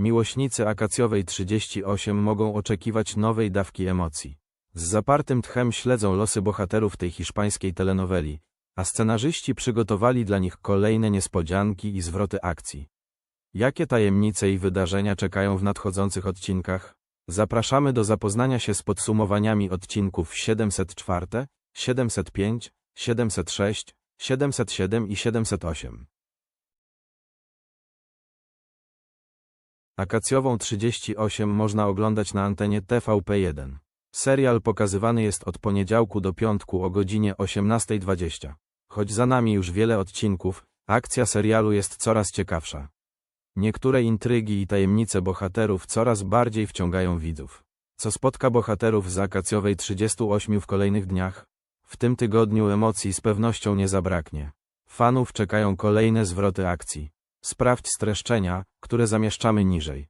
Miłośnicy akacjowej 38 mogą oczekiwać nowej dawki emocji. Z zapartym tchem śledzą losy bohaterów tej hiszpańskiej telenoweli, a scenarzyści przygotowali dla nich kolejne niespodzianki i zwroty akcji. Jakie tajemnice i wydarzenia czekają w nadchodzących odcinkach? Zapraszamy do zapoznania się z podsumowaniami odcinków 704, 705, 706, 707 i 708. Akacjową 38 można oglądać na antenie TVP1. Serial pokazywany jest od poniedziałku do piątku o godzinie 18.20. Choć za nami już wiele odcinków, akcja serialu jest coraz ciekawsza. Niektóre intrygi i tajemnice bohaterów coraz bardziej wciągają widzów. Co spotka bohaterów z akacjowej 38 w kolejnych dniach? W tym tygodniu emocji z pewnością nie zabraknie. Fanów czekają kolejne zwroty akcji. Sprawdź streszczenia, które zamieszczamy niżej.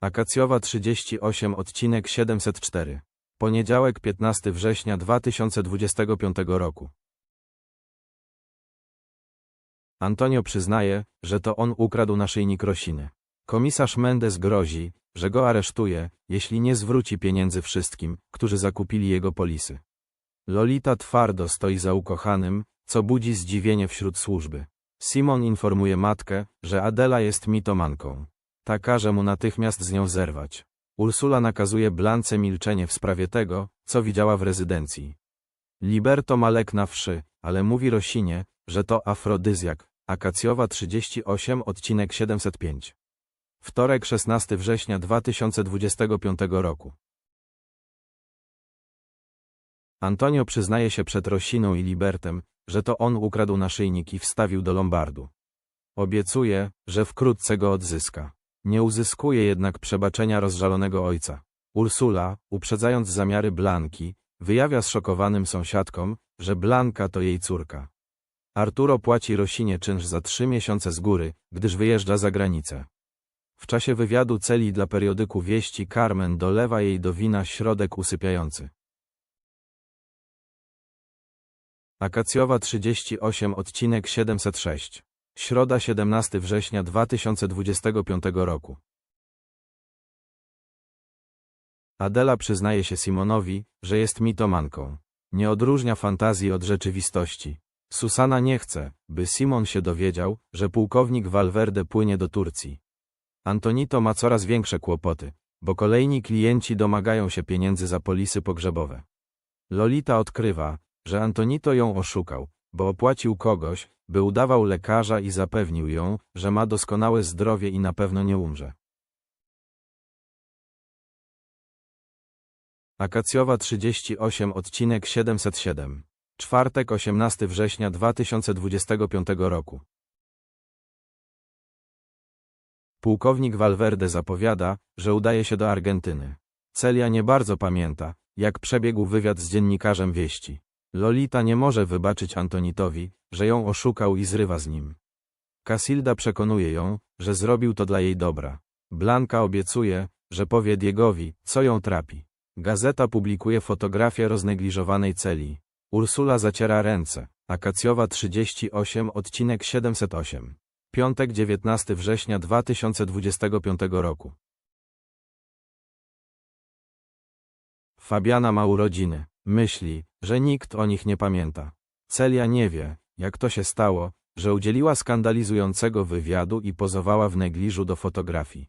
Akacjowa 38 odcinek 704. Poniedziałek 15 września 2025 roku. Antonio przyznaje, że to on ukradł naszyjnik Rosiny. Komisarz Mendes grozi, że go aresztuje, jeśli nie zwróci pieniędzy wszystkim, którzy zakupili jego polisy. Lolita twardo stoi za ukochanym, co budzi zdziwienie wśród służby. Simon informuje matkę, że Adela jest mitomanką. Ta każe mu natychmiast z nią zerwać. Ursula nakazuje Blance milczenie w sprawie tego, co widziała w rezydencji. Liberto ma lek na wszy, ale mówi Rosinie, że to afrodyzjak, Akacjowa 38 odcinek 705. Wtorek 16 września 2025 roku. Antonio przyznaje się przed Rosiną i Libertem, że to on ukradł naszyjnik i wstawił do lombardu. Obiecuje, że wkrótce go odzyska. Nie uzyskuje jednak przebaczenia rozżalonego ojca. Ursula, uprzedzając zamiary Blanki, wyjawia zszokowanym sąsiadkom, że Blanka to jej córka. Arturo płaci Rosinie czynsz za trzy miesiące z góry, gdyż wyjeżdża za granicę. W czasie wywiadu celi dla periodyku Wieści Carmen dolewa jej do wina środek usypiający. Akacjowa 38 odcinek 706. Środa 17 września 2025 roku. Adela przyznaje się Simonowi, że jest mitomanką. Nie odróżnia fantazji od rzeczywistości. Susana nie chce, by Simon się dowiedział, że pułkownik Valverde płynie do Turcji. Antonito ma coraz większe kłopoty, bo kolejni klienci domagają się pieniędzy za polisy pogrzebowe. Lolita odkrywa, że Antonito ją oszukał, bo opłacił kogoś, by udawał lekarza i zapewnił ją, że ma doskonałe zdrowie i na pewno nie umrze. Akacjowa 38 odcinek 707 Czwartek 18 września 2025 roku Pułkownik Valverde zapowiada, że udaje się do Argentyny. Celia nie bardzo pamięta, jak przebiegł wywiad z dziennikarzem wieści. Lolita nie może wybaczyć Antonitowi, że ją oszukał i zrywa z nim. Casilda przekonuje ją, że zrobił to dla jej dobra. Blanka obiecuje, że powie Diegowi, co ją trapi. Gazeta publikuje fotografię roznegliżowanej celi. Ursula zaciera ręce. Akacjowa 38 odcinek 708. Piątek 19 września 2025 roku. Fabiana ma urodziny. Myśli, że nikt o nich nie pamięta. Celia nie wie, jak to się stało, że udzieliła skandalizującego wywiadu i pozowała w negliżu do fotografii.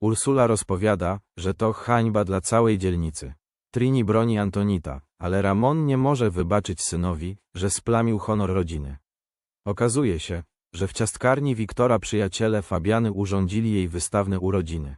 Ursula rozpowiada, że to hańba dla całej dzielnicy. Trini broni Antonita, ale Ramon nie może wybaczyć synowi, że splamił honor rodziny. Okazuje się, że w ciastkarni Wiktora przyjaciele Fabiany urządzili jej wystawne urodziny.